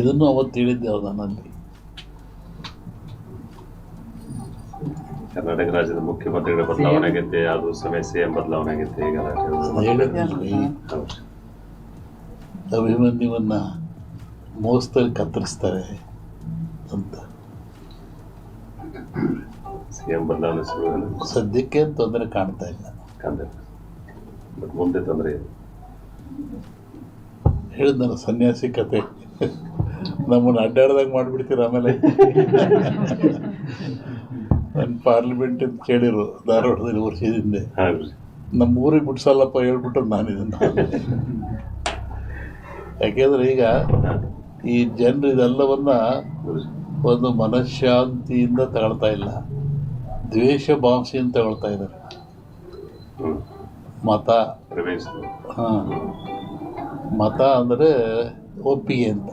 ಇದನ್ನು ಅವತ್ತು ಹೇಳಿದ್ದೆ ನನ್ನಲ್ಲಿ. ಕರ್ನಾಟಕ ರಾಜ್ಯದ ಮುಖ್ಯಮಂತ್ರಿಗಳ ಬದಲಾವಣೆ ಆಗೈತೆ ಅದು ಸಮಯ ಸಿಎಂ ಬದಲಾವಣೆ ಆಗೈತೆ ಈಗ. ಅಭಿಮನ್ಯುವನ್ನ ಮೋಸದಲ್ಲಿ ಕತ್ತರಿಸ್ತಾರೆ ಅಂತ. ಸಿಎಂ ಬದಲಾವಣೆ ಶುರು ಸದ್ಯಕ್ಕೆ ತೊಂದರೆ ಕಾಣ್ತಾ ಇಲ್ಲ. ಬಟ್ ಮುಂದೆ ತೊಂದರೆ ಇದೆ. ಹೇಳಿದ್ನಲ್ಲ ಸನ್ಯಾಸಿ ಕತೆ. ನಮ್ಮನ್ನು ಅಡ್ಡಾಡ್ದಂಗೆ ಮಾಡಿಬಿಡ್ತೀರ ಆಮೇಲೆ? ನನ್ನ ಪಾರ್ಲಿಮೆಂಟ್ ಅಂತ ಕೇಳಿರು ಧಾರವಾಡದಲ್ಲಿ ವರ್ಷದ ಹಿಂದೆ. ನಮ್ಮ ಊರಿಗೆ ಬಿಡ್ಸಲ್ಲಪ್ಪ ಹೇಳ್ಬಿಟ್ಟು ನಾನು ಇದನ್ನು ಯಾಕೆಂದ್ರೆ ಈಗ ಈ ಜನರು ಇದೆಲ್ಲವನ್ನ ಒಂದು ಮನಃಶಾಂತಿಯಿಂದ ತಗೊಳ್ತಾ ಇಲ್ಲ. ದ್ವೇಷ ಭಾವಿಸಿಯಿಂದ ತಗೊಳ್ತಾ ಇದ್ದಾರೆ. ಮತ. ಹಾಂ. ಮತ ಅಂದರೆ ಒಪ್ಪಿಗೆ ಅಂತ.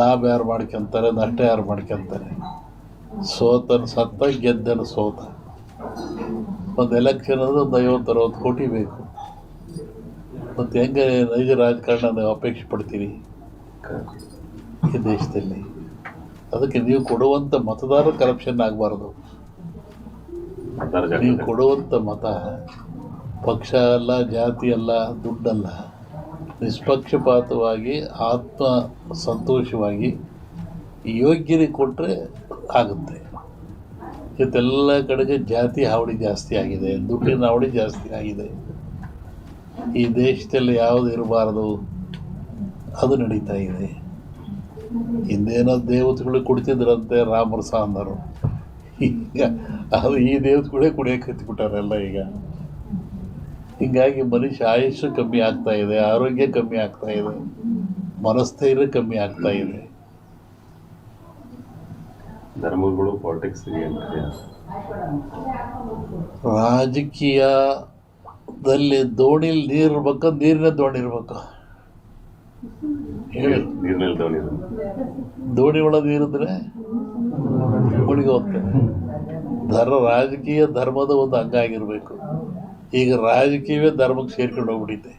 ಲಾಭ ಯಾರು ಮಾಡ್ಕೊತಾರೆ ನಷ್ಟ ಯಾರು ಮಾಡ್ಕೊಂತಾರೆ? ಸೋತನ ಸತ್ತ ಗೆದ್ದನ ಸೋತ. ಒಂದು ಎಲೆಕ್ಷನ್ ಅಂದರೆ ಒಂದು ಐವತ್ತು ಅರವತ್ತು ಕೋಟಿ ಬೇಕು. ಮತ್ತು ಹೆಂಗೆ ನೈಜ ರಾಜಕಾರಣ ನೀವು ಅಪೇಕ್ಷೆ ಪಡ್ತೀರಿ? ಈ ದೇಶದಲ್ಲಿ. ಅದಕ್ಕೆ ನೀವು ಕೊಡುವಂಥ ಮತದಾರ ಕರಪ್ಷನ್ ಆಗಬಾರ್ದು. ನೀವು ಕೊಡುವಂಥ ಮತ ಪಕ್ಷ ಅಲ್ಲ ಜಾತಿ ಅಲ್ಲ ದುಡ್ಡಲ್ಲ. ನಿಷ್ಪಕ್ಷಪಾತವಾಗಿ, ಆತ್ಮ ಸಂತೋಷವಾಗಿ ಯೋಗ್ಯರಿಗೆ ಕೊಟ್ಟರೆ ಆಗುತ್ತೆ. ಇವತ್ತೆಲ್ಲ ಕಡೆಗೆ ಜಾತಿ ಹಾವಳಿ ಜಾಸ್ತಿ ಆಗಿದೆ, ದುಡ್ಡಿನ ಹಾವಳಿ ಜಾಸ್ತಿ ಆಗಿದೆ. ಈ ದೇಶದಲ್ಲಿ ಯಾವುದು ಇರಬಾರದು? ಅದು ನಡೀತಾ ಇದೆ. ಹಿಂದೇನೋ ದೇವತೆಗಳು ಕುಡಿತಿದ್ರಂತೆ ರಾಮರಸ ಅಂದರು ಈಗ ಅದು ಈ ದೇವತೆಗಳೇ ಕುಡಿಯೋಕೆ ಎಲ್ಲ ಈಗ. ಹೀಗಾಗಿ ಮನುಷ್ಯ ಆಯುಷ್ಯ ಕಮ್ಮಿ ಆಗ್ತಾ ಇದೆ ಆರೋಗ್ಯ ಕಮ್ಮಿ ಆಗ್ತಾ ಇದೆ ಮನಸ್ಥೈರ್ಯ ಕಮ್ಮಿ ಆಗ್ತಾ ಇದೆ. ಧರ್ಮಗಳು ಪಾಲಿಟಿಕ್ಸ್ ಏನ್ರಿ ರಾಜಕೀಯದಲ್ಲಿ ದೋಣಿಲಿ ನೀರು ಇರ್ಬೇಕು ನೀರಿನ ದೋಣಿ ಇರ್ಬೇಕು. ಹೇಳಿ. ನೀರಿನಲ್ಲಿ ದೋಣಿ ದೋಣಿ ಒಳಗೆ ನೀರಿದ್ರೆ ಮುಳುಗಿ ಹೋಗ್ತೇನೆ ಧರ್ಮ ರಾಜಕೀಯ ಧರ್ಮದ ಒಂದು ಅಂಗ ಆಗಿರಬೇಕು. ಈಗ ರಾಜಕೀಯವೇ ಧರ್ಮಕ್ಕೆ ಸೇರ್ಕೊಂಡು ಹೋಗ್ಬಿಟ್ಟಿದೆ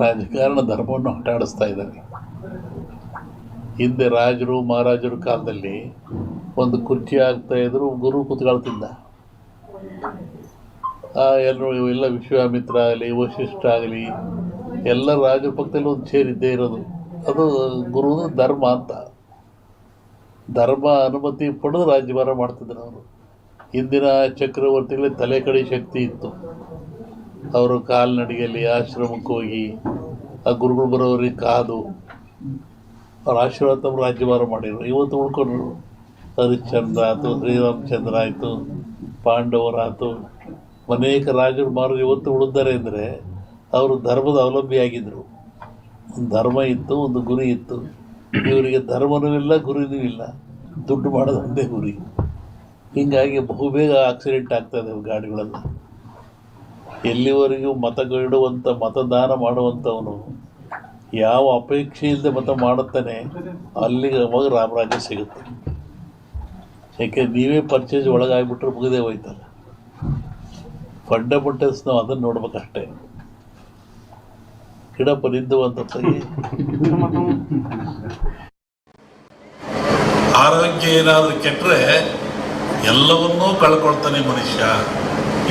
ರಾಜಕಾರಣ ಧರ್ಮವನ್ನು ಆಟಾಡಿಸ್ತಾ ಇದ್ದಾರೆ. ಹಿಂದೆ ರಾಜರು, ಮಹಾರಾಜರು ಕಾಲದಲ್ಲಿ ಒಂದು ಕುರ್ಚಿ ಆಗ್ತಾ ಇದ್ರು, ಗುರು ಕೂತ್ಕೊಳ್ತಿದ್ದ. ಎಲ್ಲರೂ ಇವೆಲ್ಲ ವಿಶ್ವಾಮಿತ್ರ ಆಗಲಿ ವಶಿಷ್ಠ ಆಗಲಿ, ಎಲ್ಲ ರಾಜರ ಪಕ್ಕದಲ್ಲಿ ಒಂದು ಸೇರಿದ್ದೇ ಇರೋದು. ಅದು ಗುರು ಧರ್ಮ ಅಂತ. ಧರ್ಮ ಅನುಮತಿ ಪಡೆದು ರಾಜ್ಯಭಾರ ಮಾಡ್ತಿದ್ರು ಅವರು. ಹಿಂದಿನ ಚಕ್ರವರ್ತಿಗಳಿಗೆ ತಲೆ ಕಡೆ ಶಕ್ತಿ ಇತ್ತು. ಅವರು ಕಾಲ್ನಡಿಗೆಯಲ್ಲಿ ಆಶ್ರಮಕ್ಕೆ ಹೋಗಿ, ಆ ಗುರುಗಳು ಬರೋರಿಗೆ ಕಾದು, ಅವ್ರ ಆಶೀರ್ವಾದ ತಮ್ಮ ರಾಜ್ಯಭಾರ ಮಾಡಿದರು. ಇವತ್ತು ಉಳ್ಕೊಂಡ್ರು. ಹರಿಶ್ಚಂದ್ರ ಆಯಿತು ಶ್ರೀರಾಮಚಂದ್ರ ಆಯಿತು ಪಾಂಡವರಾಯಿತು ಅನೇಕ ರಾಜರು ಮಾರು ಇವತ್ತು ಉಳಿದ್ದಾರೆ ಅಂದರೆ ಅವರು ಧರ್ಮದ ಅವಲಂಬಿಯಾಗಿದ್ದರು ಒಂದು ಧರ್ಮ ಇತ್ತು, ಒಂದು ಗುರಿ ಇತ್ತು. ಇವರಿಗೆ ಧರ್ಮನೂ ಇಲ್ಲ, ಗುರಿನೂ ಇಲ್ಲ. ದುಡ್ಡು ಮಾಡೋದು ಒಂದೇ ಗುರಿ. ಹೀಗಾಗಿ ಬಹುಬೇಗ ಆಕ್ಸಿಡೆಂಟ್ ಆಗ್ತದೆ ಗಾಡಿಗಳೆಲ್ಲ. ಎಲ್ಲಿವರೆಗೂ ಮತಗಿಡುವಂಥ ಮತದಾನ ಮಾಡುವಂಥವನು ಯಾವ ಅಪೇಕ್ಷೆ ಇಲ್ಲದೆ ಮತ ಮಾಡುತ್ತಾನೆ, ಅಲ್ಲಿಗೆ ಅವಾಗ ರಾಮರಾಜ್ಯ ಸಿಗುತ್ತೆ. ಯಾಕೆ ನೀವೇ ಪರ್ಚೇಸ್ ಒಳಗಾಗ್ಬಿಟ್ರೆ ಮುಗಿದೇ ಹೋಯ್ತಲ್ಲ. ಫಂಡಮೆಂಟಲ್ಸ್ ನಾವು ಅದನ್ನು ನೋಡ್ಬೇಕಷ್ಟೇ. ಗಿಡ ಪರಿದ್ದು ಅಂತ ತೆಗಿ ಆರೋಗ್ಯ ಏನಾದರೂ ಕೆಟ್ಟರೆ ಎಲ್ಲವನ್ನೂ ಕಳ್ಕೊಳ್ತಾನೆ ಮನುಷ್ಯ.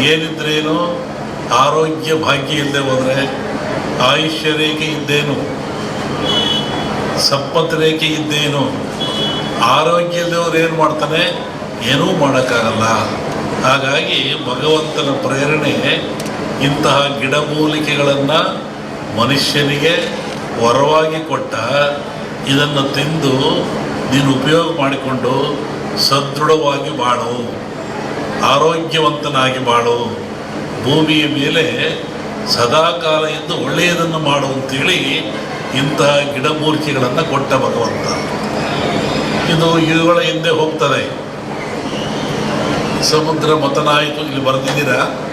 ಏನಿದ್ರೇನು ಆರೋಗ್ಯ ಭಾಗ್ಯ ಇಲ್ಲದೆ ಹೋದರೆ ಆಯುಷ್ಯ ರೇಖೆ ಇದ್ದೇನು? ಸಂಪತ್ತು ರೇಖೆ ಇದ್ದೇನು? ಆರೋಗ್ಯ ಇಲ್ಲದವ್ರು ಏನು ಮಾಡ್ತಾನೆ? ಏನೂ ಮಾಡೋಕ್ಕಾಗಲ್ಲ. ಹಾಗಾಗಿ ಭಗವಂತನ ಪ್ರೇರಣೆ ಇಂತಹ ಗಿಡಮೂಲಿಕೆಗಳನ್ನು ಮನುಷ್ಯನಿಗೆ ವರವಾಗಿ ಕೊಟ್ಟ, ಇದನ್ನು ತಿಂದು ನೀನು ಉಪಯೋಗ ಮಾಡಿಕೊಂಡು ಸದೃಢವಾಗಿ ಬಾಳು, ಆರೋಗ್ಯವಂತನಾಗಿ ಬಾಳು, ಭೂಮಿಯ ಮೇಲೆ ಸದಾಕಾಲ ಎಂದು ಒಳ್ಳೆಯದನ್ನು ಮಾಡು ಅಂತೇಳಿ ಇಂತಹ ಗಿಡಮೂರ್ತಿಗಳನ್ನು ಕೊಟ್ಟ ಭಗವಂತ. ಇದು ಇವುಗಳ ಹಿಂದೆ ಹೋಗ್ತದೆ. ಸಮುದ್ರ ಮತನಾಯಿತು, ಇಲ್ಲಿ ಬರೆದಿದ್ದೀರಾ?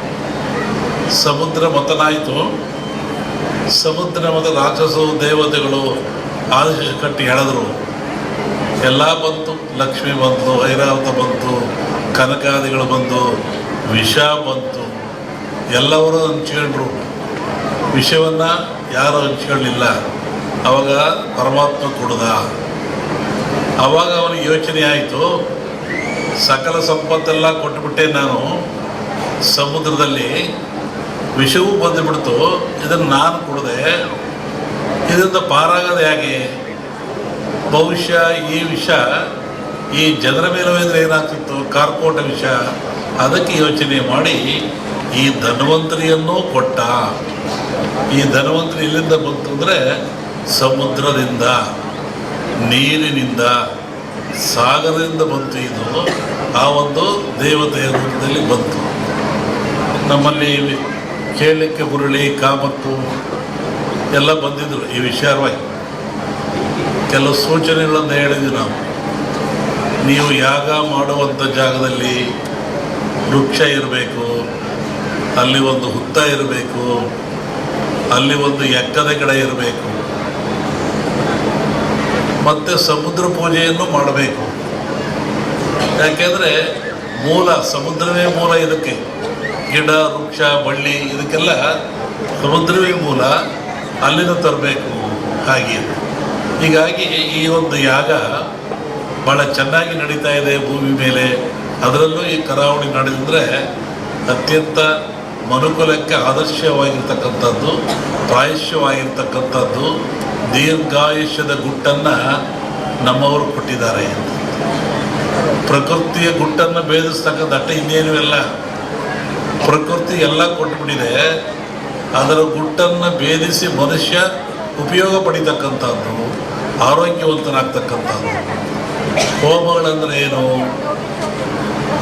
ಸಮುದ್ರ ಮತನಾಯಿತು. ಸಮುದ್ರ ಮತ ರಾಕ್ಷಸರು, ದೇವತೆಗಳು ಆದೇಶ ಕಟ್ಟಿ ಎಳೆದ್ರು ಎಲ್ಲ ಬಂತು, ಲಕ್ಷ್ಮಿ ಬಂತು ಐರಾವತ ಬಂತು, ಕನಕಾದಿಗಳು ಬಂತು, ವಿಷ ಬಂತು. ಎಲ್ಲವರು ಹಂಚ್ಕೊಂಡ್ರು. ವಿಷವನ್ನು ಯಾರು ಹಂಚ್ಕೊಳ್ಳಿಲ್ಲ. ಅವಾಗ ಪರಮಾತ್ಮ ಕೊಡದ. ಅವಾಗ ಅವನಿಗೆ ಯೋಚನೆ ಆಯಿತು, ಸಕಲ ಸಂಪತ್ತೆಲ್ಲ ಕೊಟ್ಟುಬಿಟ್ಟೆ ನಾನು, ಸಮುದ್ರದಲ್ಲಿ ವಿಷವೂ ಬಂದುಬಿಡ್ತು, ಇದನ್ನು ನಾನು ಕೊಡದೆ. ಇದರಿಂದ ಪಾರಾಗೋದು ಹೇಗೆ ಬಹುಶಃ ಈ ವಿಷ, ಈ ಜನರ ಮೇಲೆ ಏನಾಗ್ತಿತ್ತು, ಕಾರ್ಕೋಟ ವಿಷ, ಅದಕ್ಕೆ ಯೋಚನೆ ಮಾಡಿ ಈ ಧನ್ವಂತರಿಯನ್ನು ಕೊಟ್ಟ. ಈ ಧನ್ವಂತರಿ ಎಲ್ಲಿಂದ ಬಂತು ಅಂದರೆ ಸಮುದ್ರದಿಂದ, ನೀರಿನಿಂದ, ಸಾಗರದಿಂದ ಬಂತು ಇದು. ಆ ಒಂದು ದೇವತೆಯ ರೂಪದಲ್ಲಿ ಬಂತು. ನಮ್ಮಲ್ಲಿ ಕೇಳಲಿಕ್ಕೆ ಹುರುಳಿ ಕಾಮತ್ತು ಎಲ್ಲ ಬಂದಿದ್ರು ಈ ವಿಚಾರವಾಗಿ ಕೆಲವು ಸೂಚನೆಗಳನ್ನು ಹೇಳಿದ್ವಿ ನಾವು. ನೀವು ಯಾಗ ಮಾಡುವಂಥ ಜಾಗದಲ್ಲಿ ವೃಕ್ಷ ಇರಬೇಕು, ಅಲ್ಲಿ ಒಂದು ಹುತ್ತ ಇರಬೇಕು, ಅಲ್ಲಿ ಒಂದು ಎಕ್ಕದ ಗಿಡ ಇರಬೇಕು, ಮತ್ತು ಸಮುದ್ರ ಪೂಜೆಯನ್ನು ಮಾಡಬೇಕು. ಯಾಕೆಂದರೆ ಮೂಲ, ಸಮುದ್ರವೇ ಮೂಲ ಇದಕ್ಕೆ. ಗಿಡ, ವೃಕ್ಷ, ಬಳ್ಳಿ ಇದಕ್ಕೆಲ್ಲ ಸಮುದ್ರವೇ ಮೂಲ, ಅಲ್ಲಿಂದ ತರಬೇಕು ಹಾಗೆ. ಹೀಗಾಗಿ ಈ ಒಂದು ಯಾಗ ಬಹಳ ಚೆನ್ನಾಗಿ ನಡೀತಾ ಇದೆ ಭೂಮಿ ಮೇಲೆ. ಅದರಲ್ಲೂ ಈ ಕರಾವಳಿ ನಡೆದಿದ್ರೆ ಅತ್ಯಂತ ಮನುಕುಲಕ್ಕೆ ಆದರ್ಶವಾಗಿರ್ತಕ್ಕಂಥದ್ದು ಪ್ರಾಯಶ್ಯವಾಗಿರ್ತಕ್ಕಂಥದ್ದು ದೀರ್ಘಾಯುಷ್ಯದ ಗುಟ್ಟನ್ನು ನಮ್ಮವರು ಕೊಟ್ಟಿದ್ದಾರೆ ಪ್ರಕೃತಿಯ ಗುಟ್ಟನ್ನು ಭೇದಿಸ್ತಕ್ಕಂಥ ಅಟ್ಟ ಇನ್ನೇನು ಇಲ್ಲ. ಪ್ರಕೃತಿ ಎಲ್ಲ ಕೊಟ್ಟುಬಿಟ್ಟಿದೆ ಅದರ ಗುಟ್ಟನ್ನು ಭೇದಿಸಿ ಮನುಷ್ಯ ಉಪಯೋಗ ಪಡಿತಕ್ಕಂಥದ್ದು ಆರೋಗ್ಯವಂತನಾಗ್ತಕ್ಕಂಥದ್ದು. ಹೋಮಗಳಂದ್ರೆ ಏನು?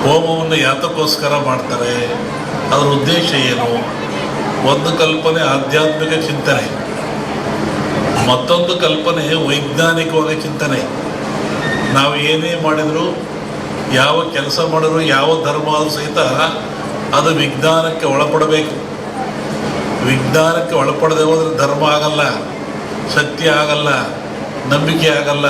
ಹೋಮವನ್ನು ಯಾತಕ್ಕೋಸ್ಕರ ಮಾಡ್ತಾರೆ? ಅದರ ಉದ್ದೇಶ ಏನು? ಒಂದು ಕಲ್ಪನೆ ಆಧ್ಯಾತ್ಮಿಕ ಚಿಂತನೆ. ಮತ್ತೊಂದು ಕಲ್ಪನೆ ವೈಜ್ಞಾನಿಕವಾದ ಚಿಂತನೆ. ನಾವು ಏನೇ ಮಾಡಿದರೂ, ಯಾವ ಕೆಲಸ ಮಾಡಿದ್ರು, ಯಾವ ಧರ್ಮ ಸಹಿತ ಅದು ವಿಜ್ಞಾನಕ್ಕೆ ಒಳಪಡಬೇಕು. ವಿಜ್ಞಾನಕ್ಕೆ ಒಳಪಡದೆ ಹೋದರೆ ಧರ್ಮ ಆಗಲ್ಲ. ಸತ್ಯ ಆಗಲ್ಲ ನಂಬಿಕೆ ಆಗಲ್ಲ